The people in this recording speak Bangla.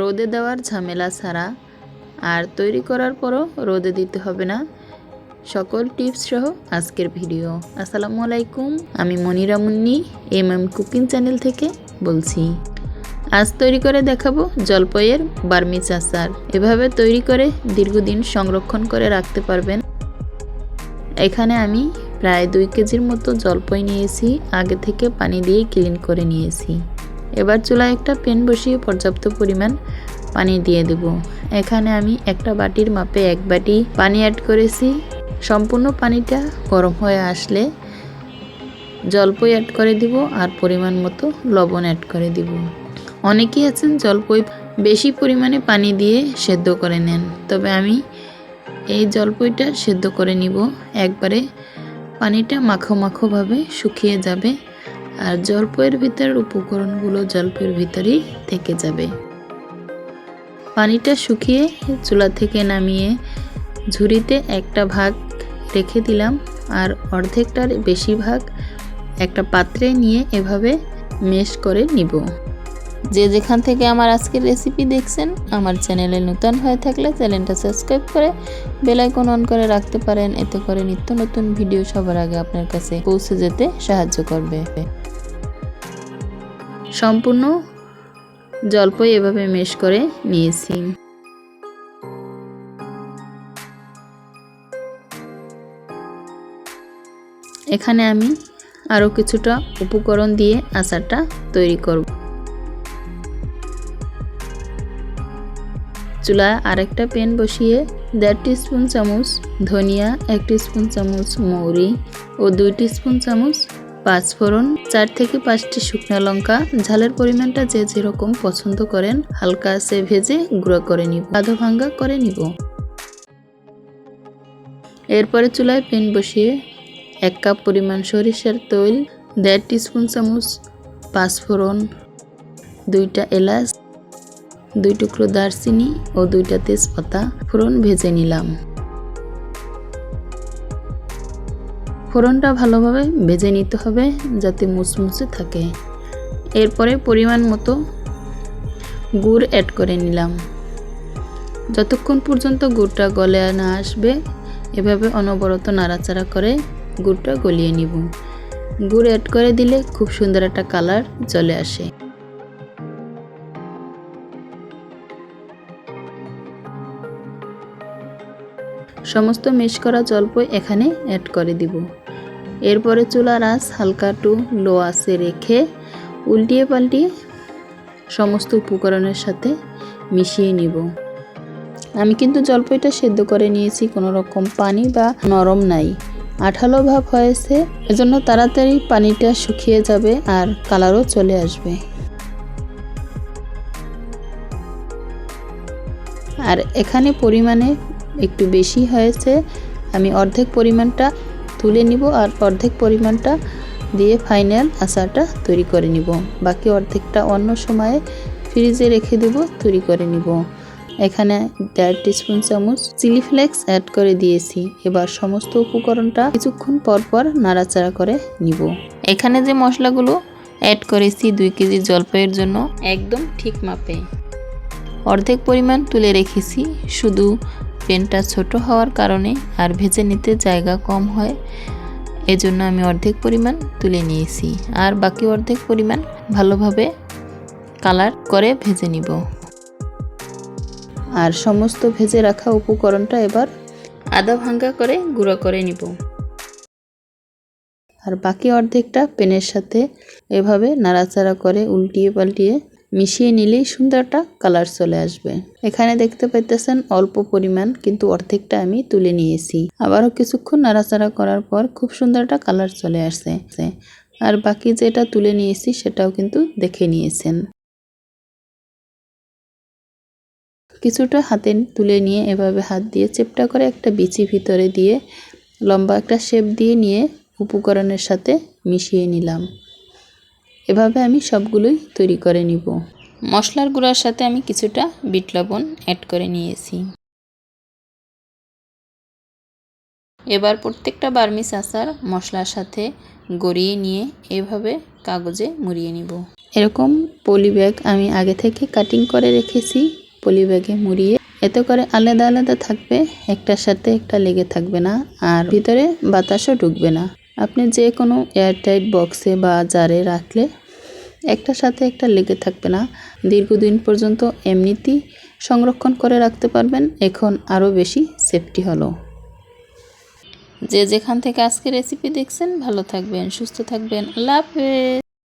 রোদে দেওয়ার ঝামেলা ছাড়া আর তৈরি করার পরও রোদে দিতে হবে না। সকল টিপস সহ আজকের ভিডিও। আসসালামু আলাইকুম, আমি Monira Munni M M cooking channel থেকে বলছি। আজ তৈরি করে দেখাবো জলপইয়ের বার্মিচ আচার এভাবে তৈরি করে দীর্ঘদিন সংরক্ষণ করে রাখতে পারবেন। এখানে আমি প্রায় দুই কেজির মতো জলপই নিয়েছি, আগে থেকে পানি দিয়ে ক্লিন করে নিয়েছি। এবার চুলায় একটা প্যান বসিয়ে পর্যাপ্ত পরিমাণ পানি দিয়ে দেব। এখানে আমি একটা বাটির মাপে এক বাটি পানি অ্যাড করেছি। সম্পূর্ণ পানিটা গরম হয়ে আসলে জলপই অ্যাড করে দিব আর পরিমাণ মতো লবণ অ্যাড করে দিব। অনেকেই আছেন জলপই বেশি পরিমাণে পানি দিয়ে সেদ্ধ করে নেন। তবে আমি এই জলপইটা সেদ্ধ করে নিব। একবারে পানিটা মাখো মাখোভাবে শুকিয়ে যাবে। আর জলপয়ের ভিতরের উপকরণগুলো জলপইয়ের ভিতরেই থেকে যাবে। পানিটা শুকিয়ে চুলা থেকে নামিয়ে ঝুড়িতে একটা ভাগ রেখে দিলাম আর অর্ধেকটার বেশি ভাগ একটা পাত্রে নিয়ে এভাবে মেশ করে নিব। যে যেখান থেকে আমার আজকের রেসিপি দেখছেন, আমার চ্যানেলে নতুন হয়ে থাকলে চ্যানেলটা সাবস্ক্রাইব করে বেল আইকন অন করে রাখতে পারেন। এতে করে নিত্য নতুন ভিডিও সবার আগে আপনার কাছে পৌঁছে যেতে সাহায্য করবে। সম্পূর্ণ জলপই এভাবে মেশ করে নিয়েছি। এখানে আমি আরও কিছুটা উপকরণ দিয়ে আচারটা তৈরি করব। চুলায় আরেকটা প্যান বসিয়ে দেড় টিস্পুন চামচ ধনিয়া, এক টিস্পুন চামচ মৌরি ও দুই টিস্পুন চামচ পাঁচফোড়ন চার থেকে পাঁচটি শুকনো লঙ্কা, ঝালের পরিমাণটা যে যেরকম পছন্দ করেন, হালকা সে ভেজে গুঁড়ো করে নিব, আধো ভাঙ্গা করে নিব। এরপরে চুলায় প্যান বসিয়ে এক কাপ পরিমাণ সরিষার তৈল, দেড় টিস্পুন চামচ পাঁচফোড়ন দুইটা এলাচ, দুই টুকরো দারচিনি ও দুইটা তেজপাতা ফোড়ন ভেজে নিলাম। ফোড়নটা ভালোভাবে ভেজে নিতে হবে যাতে মুচমুচে থাকে। এরপরে পরিমাণ মতো গুড় অ্যাড করে নিলাম। যতক্ষণ পর্যন্ত গুড়টা গলে না আসবে, এভাবে অনবরত নাড়াচাড়া করে গুড়টা গলিয়ে নিব। গুড় অ্যাড করে দিলে খুব সুন্দর একটা কালার চলে আসে। সমস্ত মিশ করা জলপই এখানে অ্যাড করে দিব। এরপরে চুলার আঁচ হালকা টু লো আঁচে রেখে উল্টিয়ে পাল্টিয়ে সমস্ত উপকরণের সাথে মিশিয়ে নিব। আমি কিন্তু জলপাইটা সেদ্ধ করে নিয়েছি, কোনো রকম পানি বা নরম নাই। আঠালো ভাব হয়েছে, এজন্য তাড়াতাড়ি পানিটা শুকিয়ে যাবে আর কালারও চলে আসবে। আর এখানে পরিমাণে একটু বেশি হয়েছে, আমি অর্ধেক পরিমাণটা তুলে নিব আর অর্ধেক পরিমাণটা দিয়ে ফাইনাল আচারটা তৈরি করে নিব। বাকি অর্ধেকটা অন্য সময়ে ফ্রিজে রেখে দেব, তৈরি করে নিব। এখানে দেড় টিস্পুন চামচ চিলি ফ্লেক্স অ্যাড করে দিয়েছি। এবার সমস্ত উপকরণটা কিছুক্ষণ পর পর নাড়াচাড়া করে নিব। এখানে যে মশলাগুলো অ্যাড করেছি দুই কেজি জলপাইয়ের জন্য, একদম ঠিক মাপে। অর্ধেক পরিমাণ তুলে রেখেছি। শুধু পেনটা ছোট হওয়ার কারণে আর ভেজে নিতে জায়গা কম হয়, এজন্য আমি অর্ধেক পরিমাণ তুলে নিয়েছি। আর বাকি অর্ধেক পরিমাণ ভালোভাবে কালার করে ভেজে নিব। আর সমস্ত ভেজে রাখা উপকরণটা এবার আদা ভাঙ্গা করে গুঁড়ো করে নিব। আর বাকি অর্ধেকটা পেনের সাথে এভাবে নাড়াচাড়া করে উল্টিয়ে পাল্টিয়ে মিশিয়ে নিলেই সুন্দর একটা কালার চলে আসবে। এখানে দেখতে পাইতেছেন অল্প পরিমাণ, কিন্তু অর্ধেকটা আমি তুলে নিয়েছি। আবারও কিছুক্ষণ নাড়াচাড়া করার পর খুব সুন্দর একটা কালার চলে আসছে। আর বাকি যেটা তুলে নিয়েছি সেটাও কিন্তু দেখে নিয়েছেন। কিছুটা হাতে তুলে নিয়ে এভাবে হাত দিয়ে চেপটা করে একটা বিচি ভিতরে দিয়ে লম্বা একটা শেপ দিয়ে নিয়ে উপকরণের সাথে মিশিয়ে নিলাম। এভাবে আমি সবগুলোই তৈরি করে নিব। মশলার গুঁড়ার সাথে আমি কিছুটা বিট লবণ অ্যাড করে নিয়েছি। এবার প্রত্যেকটা বার্মিস আচার মশলার সাথে গড়িয়ে নিয়ে এভাবে কাগজে মুড়িয়ে নিব। এরকম পলি ব্যাগ আমি আগে থেকে কাটিং করে রেখেছি। পলি ব্যাগে মুড়িয়ে এতে করে আলাদা আলাদা থাকবে, একটার সাথে একটা লেগে থাকবে না আর ভিতরে বাতাসও ঢুকবে না। আপনি যে কোনো এয়ারটাইট বক্সে বা জারে রাখলে একটার সাথে একটা লেগে থাকবে না। দীর্ঘদিন পর্যন্ত এমনিতেই সংরক্ষণ করে রাখতে পারবেন। এখন আরও বেশি সেফটি হলো। যে যেখান থেকে আজকে রেসিপি দেখছেন, ভালো থাকবেন, সুস্থ থাকবেন। আল্লাহ হাফেজ।